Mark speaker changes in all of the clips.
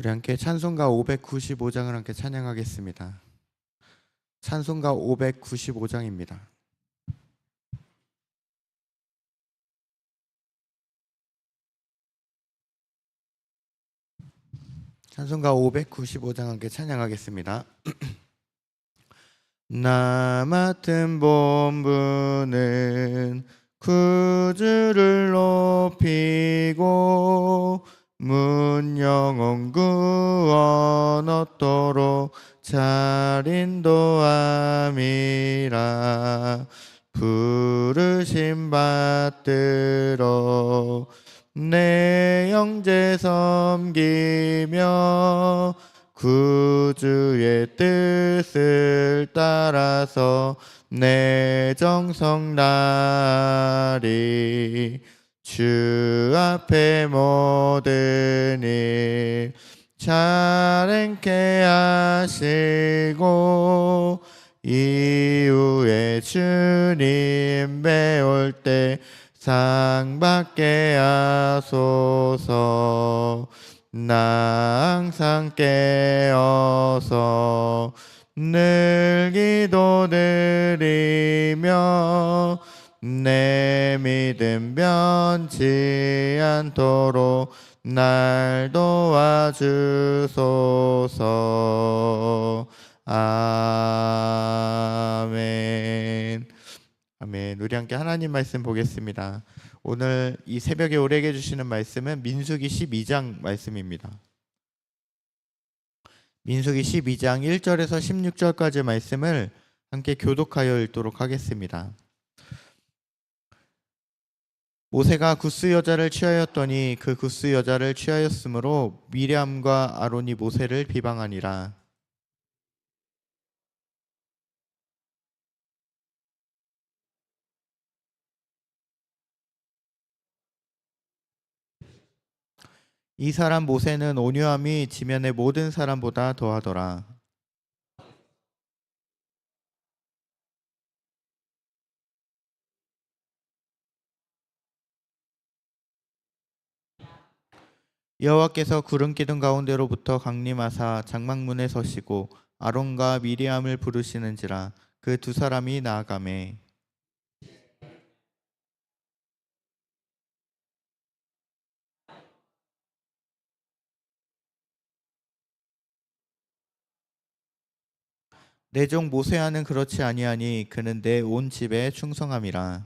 Speaker 1: 우리 함께 찬송가 595장을 함께 찬양하겠습니다. 찬송가 595장입니다. 찬송가 595장 함께 찬양하겠습니다. 나 맡은 본분은 구주를 높이고 문 영혼 구원 얻도록 잘 인도함이라. 부르심 받들어 내 형제 섬기며 구주의 뜻을 따라서 내 정성 나리 주 앞에 모든 일 잘행케 하시고 이후에 주님 배울 때 상 받게 하소서. 나 항상 깨어서 늘 기도 드리며 내 믿음 변치 않도록 날 도와주소서. 아멘. 아멘. 우리 함께 하나님 말씀 보겠습니다. 오늘 이 새벽에 오래게 해주시는 말씀은 민수기 12장 말씀입니다. 민수기 12장 1절에서 16절까지 말씀을 함께 교독하여 읽도록 하겠습니다 모세가 구스 여자를 취하였더니 그 구스 여자를 취하였으므로 미리암과 아론이 모세를 비방하니라. 이 사람 모세는 온유함이 지면의 모든 사람보다 더하더라. 여호와께서 구름 기둥 가운데로부터 강림하사 장막문에 서시고 아론과 미리암을 부르시는지라 그 두 사람이 나아가매. 내 종 모세와는 그렇지 아니하니 그는 내 온 집에 충성함이라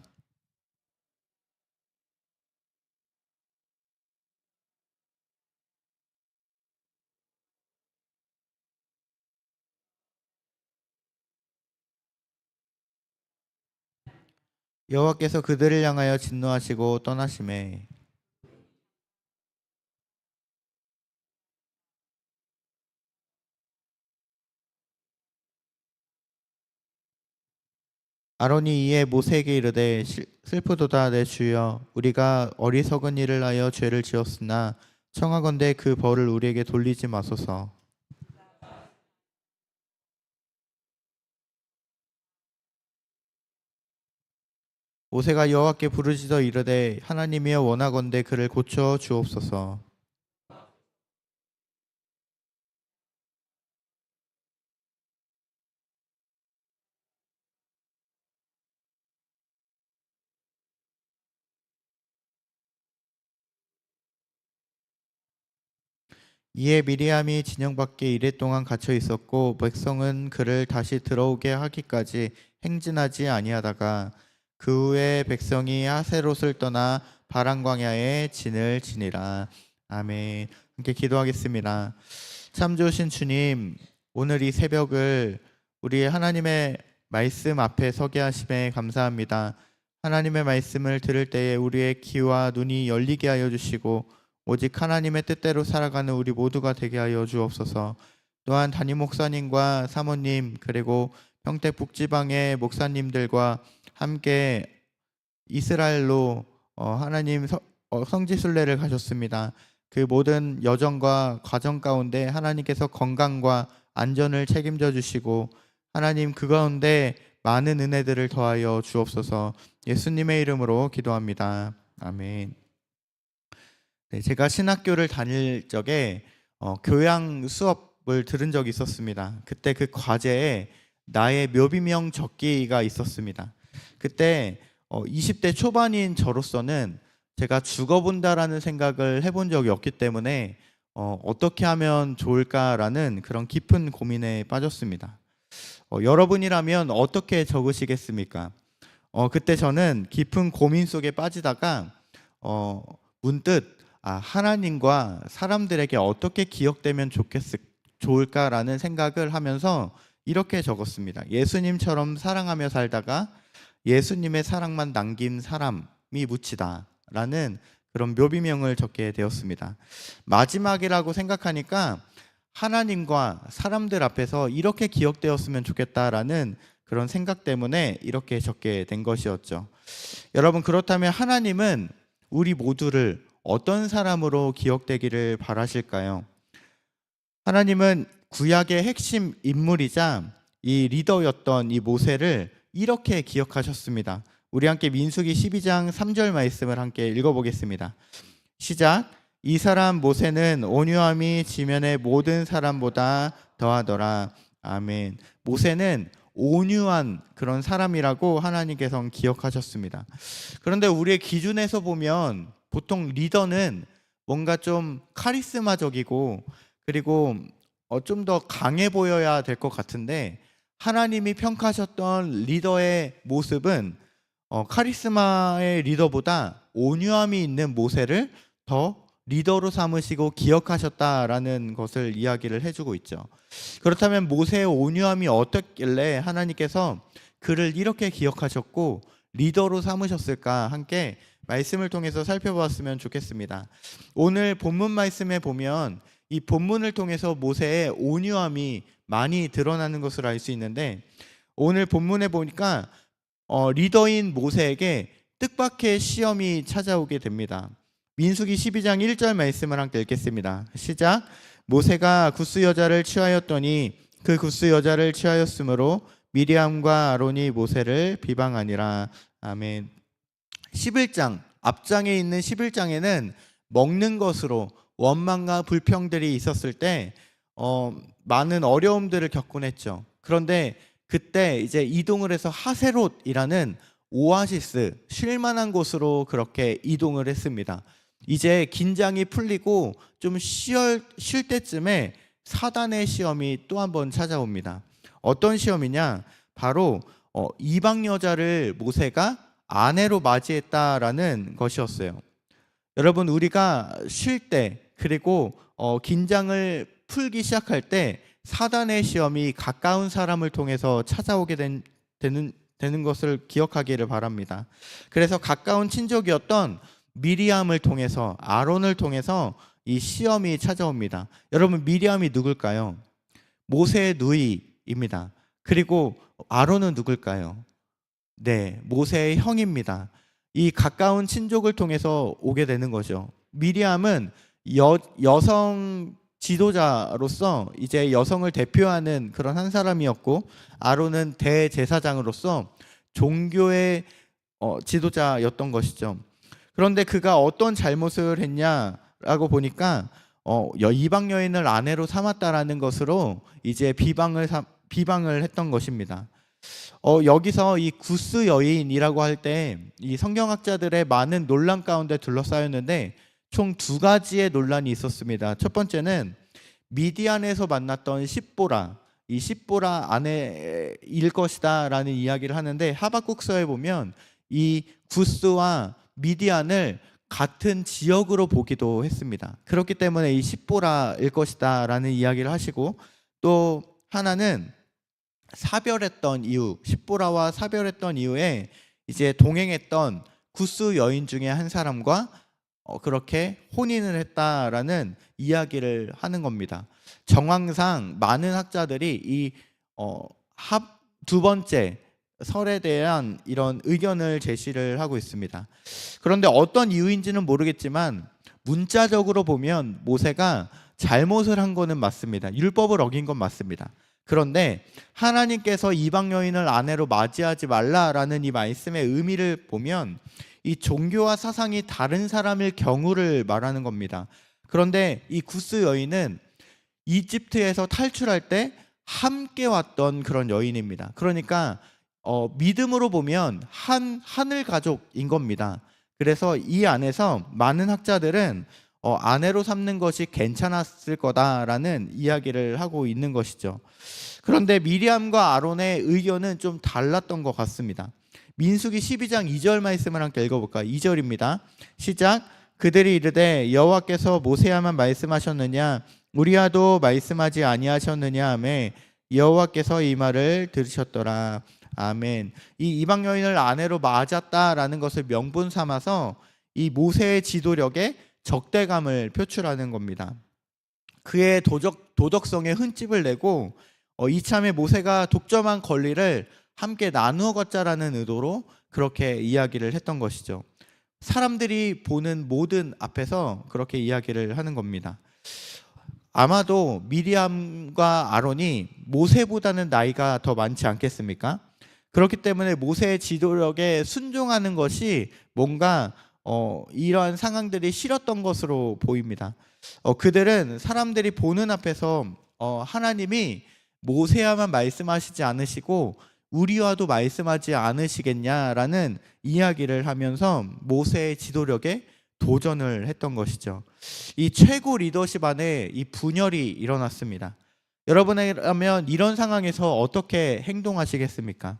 Speaker 1: 여호와께서 그들을 향하여 진노하시고 떠나심에 아론이 이에 모세에게 이르되 실- 슬프도다 내 주여. 우리가 어리석은 일을 하여 죄를 지었으나 청하건대 그 벌을 우리에게 돌리지 마소서 모세가 여호와께 부르짖어 이르되 하나님이여 원하건대 그를 고쳐 주옵소서. 이에 미리암이 진영 밖에 이랫동안 갇혀 있었고 백성은 그를 다시 들어오게 하기까지 행진하지 아니하다가 그 후에 백성이 하세롯을 떠나 바람 광야에 진을 지니라. 아멘. 함께 기도하겠습니다. 참 좋으신 주님 오늘 이 새벽을 우리 하나님의 말씀 앞에 서게 하심에 감사합니다. 하나님의 말씀을 들을 때에 우리의 귀와 눈이 열리게 하여 주시고 오직 하나님의 뜻대로 살아가는 우리 모두가 되게 하여 주옵소서. 또한 담임 목사님과 사모님 그리고 평택 북지방의 목사님들과 함께 이스라엘로 어, 하나님 서- 어, 성지 순례를 가셨습니다. 그 모든 여정과 과정 가운데 하나님께서 건강과 안전을 책임져 주시고 하나님 그 가운데 많은 은혜들을 더하여 주옵소서. 예수님의 이름으로 기도합니다. 아멘. 네, 제가 신학교를 다닐 적에 어, 교양 수업을 들은 적이 있었습니다. 그때 그 과제에 나의 묘비명 적기가 있었습니다. 그때 어, 20대 초반인 저로서는 제가 죽어본다라는 생각을 해본 적이 없기 때문에 어, 어떻게 하면 좋을까라는 그런 깊은 고민에 빠졌습니다. 어, 여러분이라면 어떻게 적으시겠습니까? 어, 그때 저는 깊은 고민 속에 빠지다가 어, 문득 아, 하나님과 사람들에게 어떻게 기억되면 좋겠, 좋을까라는 생각을 하면서 이렇게 적었습니다. 예수님처럼 사랑하며 살다가 예수님의 사랑만 남긴 사람이 묻히다라는 그런 묘비명을 적게 되었습니다. 마지막이라고 생각하니까 하나님과 사람들 앞에서 이렇게 기억되었으면 좋겠다라는 그런 생각 때문에 이렇게 적게 된 것이었죠. 여러분 그렇다면 하나님은 우리 모두를 어떤 사람으로 기억되기를 바라실까요? 하나님은 구약의 핵심 인물이자 이 리더였던 이 모세를 이렇게 기억하셨습니다. 우리 함께 민수기 12장 3절 말씀을 함께 읽어보겠습니다. 시작. 이 사람 모세는 온유함이 지면의 모든 사람보다 더하더라. 아멘. 모세는 온유한 그런 사람이라고 하나님께서 기억하셨습니다. 그런데 우리의 기준에서 보면 보통 리더는 뭔가 좀 카리스마적이고 그리고 어, 좀더 강해 보여야 될 것 같은데 하나님이 평가하셨던 리더의 모습은 어, 카리스마의 리더보다 온유함이 있는 모세를 더 리더로 삼으시고 기억하셨다라는 것을 이야기를 해주고 있죠. 그렇다면 모세의 온유함이 어떻길래 하나님께서 그를 이렇게 기억하셨고 리더로 삼으셨을까 함께 말씀을 통해서 살펴보았으면 좋겠습니다. 오늘 본문 말씀에 보면 이 본문을 통해서 모세의 온유함이 많이 드러나는 것을 알수 있는데 오늘 본문에 보니까 어, 리더인 모세에게 뜻밖의 시험이 찾아오게 됩니다. 민수기 12장 1절 말씀을 함께 읽겠습니다. 시작. 모세가 구스 여자를 취하였더니 그 구스 여자를 취하였으므로 미리암과 아론이 모세를 비방하니라. 아멘. 11장 앞장에 있는 11장에는 먹는 것으로 원망과 불평들이 있었을 때 어, 많은 어려움들을 겪곤 했죠. 그런데 그때 이제 이동을 해서 하세롯이라는 오아시스 쉴만한 곳으로 그렇게 이동을 했습니다. 이제 긴장이 풀리고 좀 쉴, 쉴 때쯤에 사단의 시험이 또 한 번 찾아옵니다. 어떤 시험이냐? 바로 어, 이방 여자를 모세가 아내로 맞이했다라는 것이었어요. 여러분 우리가 쉴 때 그리고 어, 긴장을 풀기 시작할 때 사단의 시험이 가까운 사람을 통해서 찾아오게 된, 되는 되는 것을 기억하기를 바랍니다. 그래서 가까운 친족이었던 미리암을 통해서 아론을 통해서 이 시험이 찾아옵니다. 여러분 미리암이 누굴까요? 모세의 누이입니다. 그리고 아론은 누굴까요? 네, 모세의 형입니다. 이 가까운 친족을 통해서 오게 되는 거죠. 미리암은 여, 여성 지도자로서 이제 여성을 대표하는 그런 한 사람이었고 아론은 대제사장으로서 종교의 어, 지도자였던 것이죠. 그런데 그가 어떤 잘못을 했냐라고 보니까 어, 이방 여인을 아내로 삼았다라는 것으로 이제 비방을 삼, 비방을 했던 것입니다. 어, 여기서 이 구스 여인이라고 할 때 이 성경학자들의 많은 논란 가운데 둘러싸였는데 총 두 가지의 논란이 있었습니다. 첫 번째는 미디안에서 만났던 십보라 이 십보라 아내일 것이다 라는 이야기를 하는데 하박국서에 보면 이 구스와 미디안을 같은 지역으로 보기도 했습니다. 그렇기 때문에 이 십보라일 것이다 라는 이야기를 하시고 또 하나는 사별했던 이유, 십보라와 사별했던 이후에 이제 동행했던 구스 여인 중에 한 사람과 어, 그렇게 혼인을 했다라는 이야기를 하는 겁니다. 정황상 많은 학자들이 이 어, 합두 번째 설에 대한 이런 의견을 제시를 하고 있습니다. 그런데 어떤 이유인지는 모르겠지만 문자적으로 보면 모세가 잘못을 한 거는 맞습니다. 율법을 어긴 건 맞습니다. 그런데 하나님께서 이방 여인을 아내로 맞이하지 말라라는 이 말씀의 의미를 보면 이 종교와 사상이 다른 사람일 경우를 말하는 겁니다. 그런데 이 구스 여인은 이집트에서 탈출할 때 함께 왔던 그런 여인입니다. 그러니까 어, 믿음으로 보면 한 하늘 가족인 겁니다. 그래서 이 안에서 많은 학자들은 어, 아내로 삼는 것이 괜찮았을 거다라는 이야기를 하고 있는 것이죠. 그런데 미리암과 아론의 의견은 좀 달랐던 것 같습니다. 민수기 12장 2절 말씀을 함께 읽어볼까요? 2절입니다. 시작. 그들이 이르되 여호와께서 모세야만 말씀하셨느냐 우리와도 말씀하지 아니하셨느냐 하매 여호와께서 이 말을 들으셨더라. 아멘. 이 이방 여인을 아내로 맞았다라는 것을 명분 삼아서 이 모세의 지도력에 적대감을 표출하는 겁니다. 그의 도적, 도덕성에 흠집을 내고 어, 이참에 모세가 독점한 권리를 함께 나누어 갖자라는 의도로 그렇게 이야기를 했던 것이죠. 사람들이 보는 모든 앞에서 그렇게 이야기를 하는 겁니다. 아마도 미리암과 아론이 모세보다는 나이가 더 많지 않겠습니까? 그렇기 때문에 모세의 지도력에 순종하는 것이 뭔가 어, 이러한 상황들이 싫었던 것으로 보입니다. 어, 그들은 사람들이 보는 앞에서 어, 하나님이 모세야만 말씀하시지 않으시고 우리와도 말씀하지 않으시겠냐라는 이야기를 하면서 모세의 지도력에 도전을 했던 것이죠. 이 최고 리더십 안에 이 분열이 일어났습니다. 여러분이라면 이런 상황에서 어떻게 행동하시겠습니까?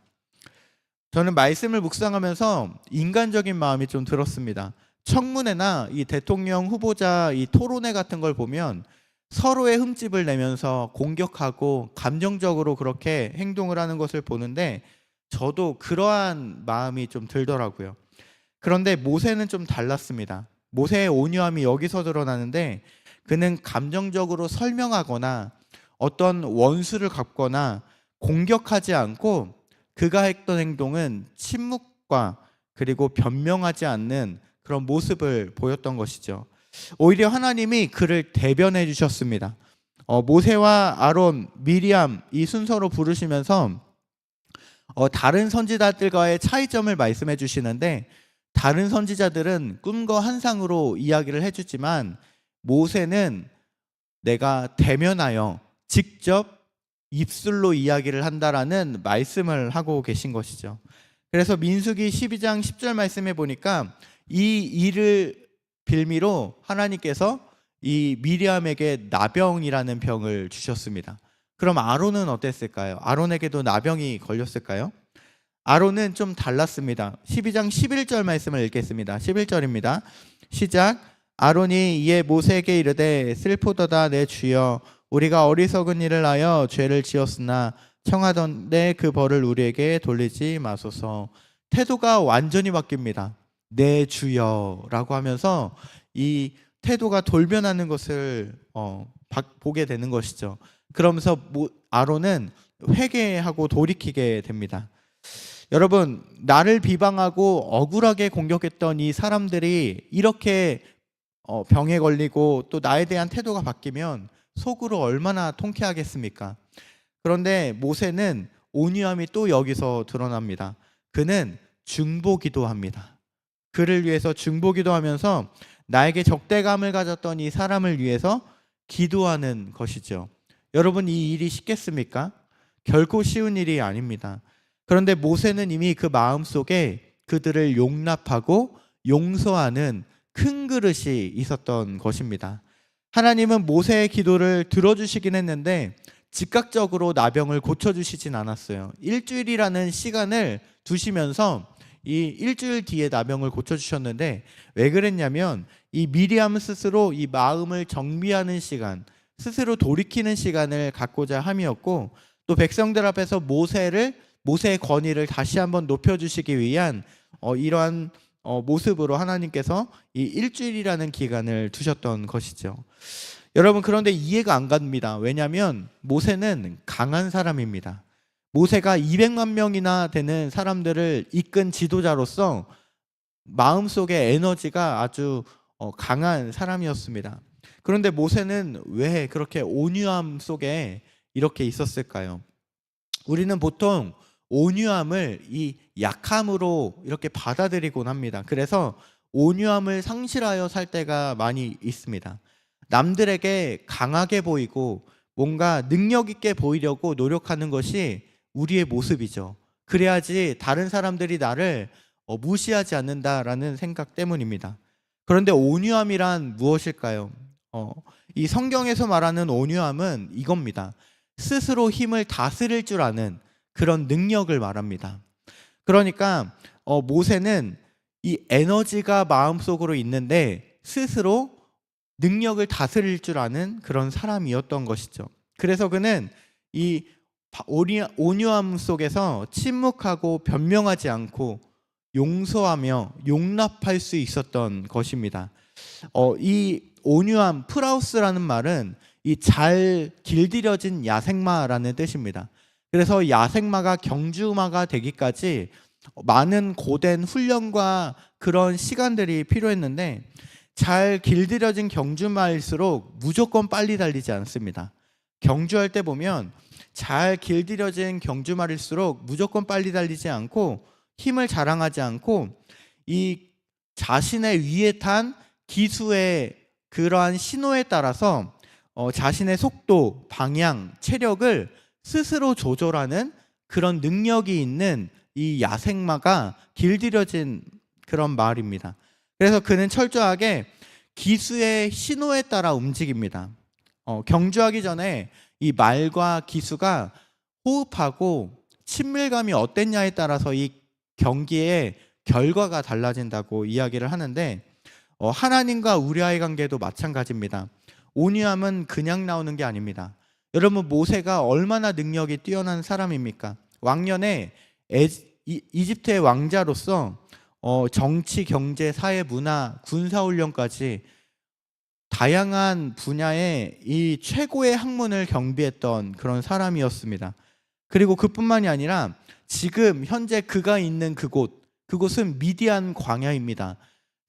Speaker 1: 저는 말씀을 묵상하면서 인간적인 마음이 좀 들었습니다. 청문회나 이 대통령 후보자 이 토론회 같은 걸 보면 서로의 흠집을 내면서 공격하고 감정적으로 그렇게 행동을 하는 것을 보는데 저도 그러한 마음이 좀 들더라고요. 그런데 모세는 좀 달랐습니다. 모세의 온유함이 여기서 드러나는데 그는 감정적으로 설명하거나 어떤 원수를 갚거나 공격하지 않고 그가 했던 행동은 침묵과 그리고 변명하지 않는 그런 모습을 보였던 것이죠. 오히려 하나님이 그를 대변해 주셨습니다. 어, 모세와 아론, 미리암 이 순서로 부르시면서 어, 다른 선지자들과의 차이점을 말씀해 주시는데 다른 선지자들은 꿈과 환상으로 이야기를 해주지만 모세는 내가 대면하여 직접 입술로 이야기를 한다라는 말씀을 하고 계신 것이죠. 그래서 민수기 12장 10절 말씀해 보니까 이 일을 빌미로 하나님께서 이 미리암에게 나병이라는 병을 주셨습니다. 그럼 아론은 어땠을까요? 아론에게도 나병이 걸렸을까요? 아론은 좀 달랐습니다. 12장 11절 말씀을 읽겠습니다. 11절입니다. 시작. 아론이 이에 모세에게 이르되 슬프도다 내 주여 우리가 어리석은 일을 하여 죄를 지었으나 청하던데 그 벌을 우리에게 돌리지 마소서. 태도가 완전히 바뀝니다. 내 주여라고 하면서 이 태도가 돌변하는 것을 어, 보게 되는 것이죠. 그러면서 아론은 회개하고 돌이키게 됩니다. 여러분, 나를 비방하고 억울하게 공격했던 이 사람들이 이렇게 어, 병에 걸리고 또 나에 대한 태도가 바뀌면 속으로 얼마나 통쾌하겠습니까? 그런데 모세는 온유함이 또 여기서 드러납니다. 그는 중보기도 합니다. 그를 위해서 중보기도 하면서 나에게 적대감을 가졌던 이 사람을 위해서 기도하는 것이죠. 여러분 이 일이 쉽겠습니까? 결코 쉬운 일이 아닙니다. 그런데 모세는 이미 그 마음 속에 그들을 용납하고 용서하는 큰 그릇이 있었던 것입니다. 하나님은 모세의 기도를 들어주시긴 했는데 즉각적으로 나병을 고쳐주시진 않았어요. 일주일이라는 시간을 두시면서 이 일주일 뒤에 나병을 고쳐주셨는데 왜 그랬냐면 이 미리암 스스로 이 마음을 정비하는 시간, 스스로 돌이키는 시간을 갖고자 함이었고 또 백성들 앞에서 모세를 모세의 권위를 다시 한번 높여주시기 위한 어, 이러한 어, 모습으로 하나님께서 이 일주일이라는 기간을 두셨던 것이죠. 여러분 그런데 이해가 안 갑니다. 왜냐하면 모세는 강한 사람입니다. 모세가 200만 명이나 되는 사람들을 이끈 지도자로서 마음속에 에너지가 아주 어, 강한 사람이었습니다. 그런데 모세는 왜 그렇게 온유함 속에 이렇게 있었을까요? 우리는 보통 온유함을 이 약함으로 이렇게 받아들이곤 합니다. 그래서 온유함을 상실하여 살 때가 많이 있습니다. 남들에게 강하게 보이고 뭔가 능력 있게 보이려고 노력하는 것이 우리의 모습이죠. 그래야지 다른 사람들이 나를 어, 무시하지 않는다라는 생각 때문입니다. 그런데 온유함이란 무엇일까요? 어, 이 성경에서 말하는 온유함은 이겁니다. 스스로 힘을 다스릴 줄 아는 그런 능력을 말합니다. 그러니까 어, 모세는 이 에너지가 마음속으로 있는데 스스로 능력을 다스릴 줄 아는 그런 사람이었던 것이죠. 그래서 그는 이 온유함 속에서 침묵하고 변명하지 않고 용서하며 용납할 수 있었던 것입니다. 어, 이 온유함 프라우스라는 말은 이 잘 길들여진 야생마라는 뜻입니다. 그래서 야생마가 경주마가 되기까지 많은 고된 훈련과 그런 시간들이 필요했는데 잘 길들여진 경주마일수록 무조건 빨리 달리지 않습니다. 경주할 때 보면 잘 길들여진 경주말일수록 무조건 빨리 달리지 않고 힘을 자랑하지 않고 이 자신의 위에 탄 기수의 그러한 신호에 따라서 어, 자신의 속도, 방향, 체력을 스스로 조절하는 그런 능력이 있는 이 야생마가 길들여진 그런 말입니다. 그래서 그는 철저하게 기수의 신호에 따라 움직입니다. 어, 경주하기 전에 이 말과 기수가 호흡하고 친밀감이 어땠냐에 따라서 이 경기의 결과가 달라진다고 이야기를 하는데 어, 하나님과 우리와의 관계도 마찬가지입니다. 온유함은 그냥 나오는 게 아닙니다. 여러분 모세가 얼마나 능력이 뛰어난 사람입니까? 왕년에 에, 이, 이집트의 왕자로서 어, 정치, 경제, 사회, 문화, 군사 훈련까지 다양한 분야의 이 최고의 학문을 경비했던 그런 사람이었습니다. 그리고 그뿐만이 아니라 지금 현재 그가 있는 그곳, 그곳은 미디안 광야입니다.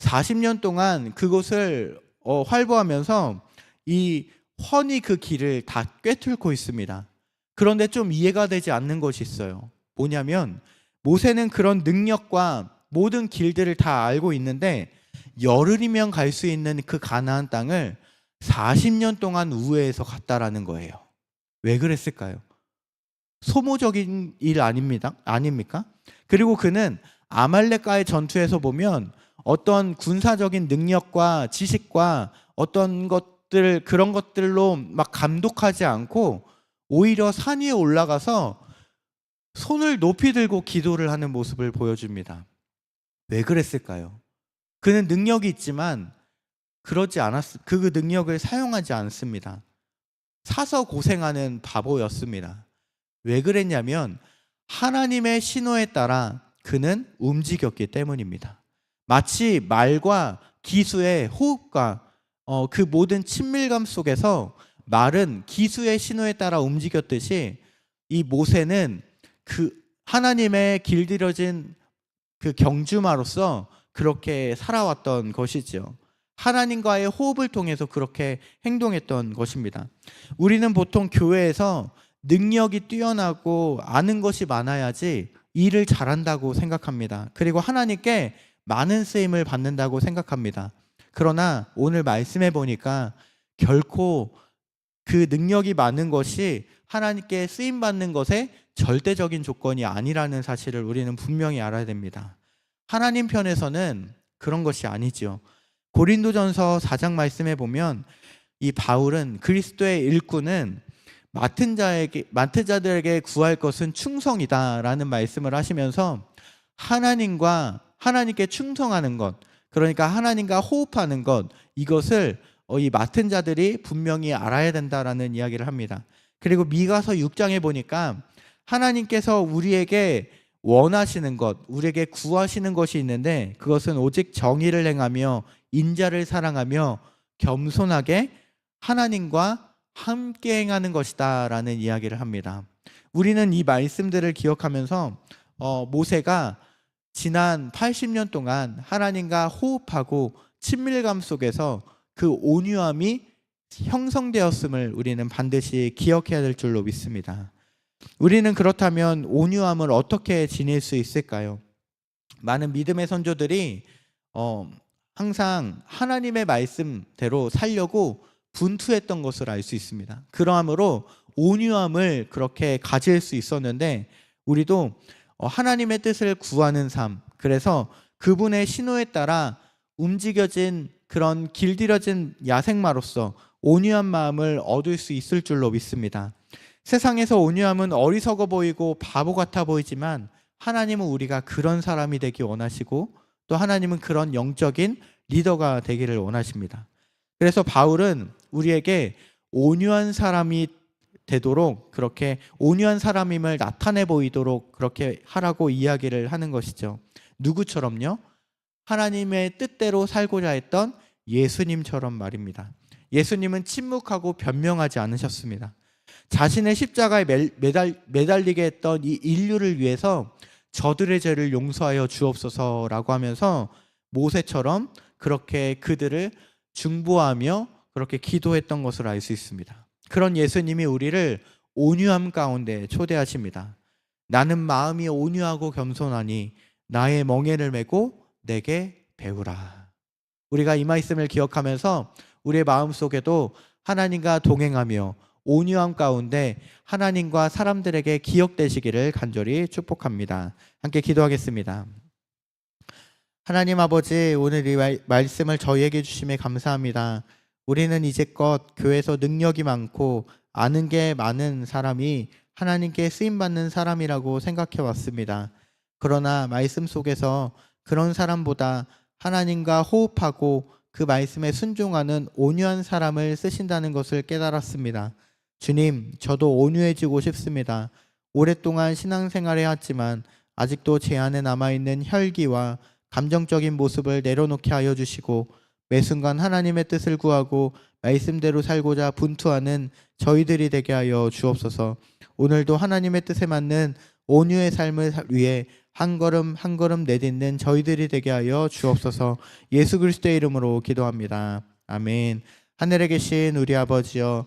Speaker 1: 40년 동안 그곳을 어, 활보하면서 이 훤히 그 길을 다 꿰뚫고 있습니다. 그런데 좀 이해가 되지 않는 것이 있어요. 뭐냐면 모세는 그런 능력과 모든 길들을 다 알고 있는데 열흘이면 갈 수 있는 그 가나안 땅을 40년 동안 우회해서 갔다라는 거예요. 왜 그랬을까요? 소모적인 일 아닙니다. 아닙니까? 그리고 그는 아말렉과의 전투에서 보면 어떤 군사적인 능력과 지식과 어떤 것들 그런 것들로 막 감독하지 않고 오히려 산 위에 올라가서 손을 높이 들고 기도를 하는 모습을 보여줍니다. 왜 그랬을까요? 그는 능력이 있지만 그러지 않았 그 능력을 사용하지 않습니다. 사서 고생하는 바보였습니다. 왜 그랬냐면 하나님의 신호에 따라 그는 움직였기 때문입니다. 마치 말과 기수의 호흡과 어, 그 모든 친밀감 속에서 말은 기수의 신호에 따라 움직였듯이 이 모세는 그 하나님의 길들여진 그 경주마로서 그렇게 살아왔던 것이죠. 하나님과의 호흡을 통해서 그렇게 행동했던 것입니다. 우리는 보통 교회에서 능력이 뛰어나고 아는 것이 많아야지 일을 잘한다고 생각합니다. 그리고 하나님께 많은 쓰임을 받는다고 생각합니다. 그러나 오늘 말씀해 보니까 결코 그 능력이 많은 것이 하나님께 쓰임 받는 것의 절대적인 조건이 아니라는 사실을 우리는 분명히 알아야 됩니다. 하나님 편에서는 그런 것이 아니죠. 고린도전서 4장 말씀해 보면 이 바울은 그리스도의 일꾼은 맡은 자에게 맡은 자들에게 구할 것은 충성이다라는 말씀을 하시면서 하나님과 하나님께 충성하는 것 그러니까 하나님과 호흡하는 것 이것을 어, 이 맡은 자들이 분명히 알아야 된다라는 이야기를 합니다. 그리고 미가서 6장에 보니까 하나님께서 우리에게 원하시는 것, 우리에게 구하시는 것이 있는데 그것은 오직 정의를 행하며 인자를 사랑하며 겸손하게 하나님과 함께 행하는 것이다 라는 이야기를 합니다. 우리는 이 말씀들을 기억하면서 어, 모세가 지난 80년 동안 하나님과 호흡하고 친밀감 속에서 그 온유함이 형성되었음을 우리는 반드시 기억해야 될 줄로 믿습니다. 우리는 그렇다면 온유함을 어떻게 지닐 수 있을까요? 많은 믿음의 선조들이 어, 항상 하나님의 말씀대로 살려고 분투했던 것을 알 수 있습니다. 그러함으로 온유함을 그렇게 가질 수 있었는데 우리도 어, 하나님의 뜻을 구하는 삶, 그래서 그분의 신호에 따라 움직여진 그런 길들여진 야생마로서 온유한 마음을 얻을 수 있을 줄로 믿습니다. 세상에서 온유함은 어리석어 보이고 바보 같아 보이지만 하나님은 우리가 그런 사람이 되기 원하시고 또 하나님은 그런 영적인 리더가 되기를 원하십니다. 그래서 바울은 우리에게 온유한 사람이 되도록 그렇게 온유한 사람임을 나타내 보이도록 그렇게 하라고 이야기를 하는 것이죠. 누구처럼요? 하나님의 뜻대로 살고자 했던 예수님처럼 말입니다. 예수님은 침묵하고 변명하지 않으셨습니다. 자신의 십자가에 매- 매달, 매달리게 했던 이 인류를 위해서 저들의 죄를 용서하여 주옵소서라고 하면서 모세처럼 그렇게 그들을 중보하며 그렇게 기도했던 것을 알 수 있습니다. 그런 예수님이 우리를 온유함 가운데 초대하십니다. 나는 마음이 온유하고 겸손하니 나의 멍에를 메고 내게 배우라. 우리가 이 말씀을 기억하면서 우리의 마음 속에도 하나님과 동행하며 온유함 가운데 하나님과 사람들에게 기억되시기를 간절히 축복합니다. 함께 기도하겠습니다. 하나님 아버지 오늘 이 말- 말씀을 저희에게 주심에 감사합니다. 우리는 이제껏 교회에서 능력이 많고 아는 게 많은 사람이 하나님께 쓰임 받는 사람이라고 생각해 왔습니다. 그러나 말씀 속에서 그런 사람보다 하나님과 호흡하고 그 말씀에 순종하는 온유한 사람을 쓰신다는 것을 깨달았습니다. 주님, 저도 온유해지고 싶습니다. 오랫동안 신앙생활 해 왔지만 아직도 제 안에 남아있는 혈기와 감정적인 모습을 내려놓게 하여 주시고 매 순간 하나님의 뜻을 구하고 말씀대로 살고자 분투하는 저희들이 되게 하여 주옵소서. 오늘도 하나님의 뜻에 맞는 온유의 삶을 위해 한 걸음 한 걸음 내딛는 저희들이 되게 하여 주옵소서. 예수 그리스도의 이름으로 기도합니다. 아멘. 하늘에 계신 우리 아버지여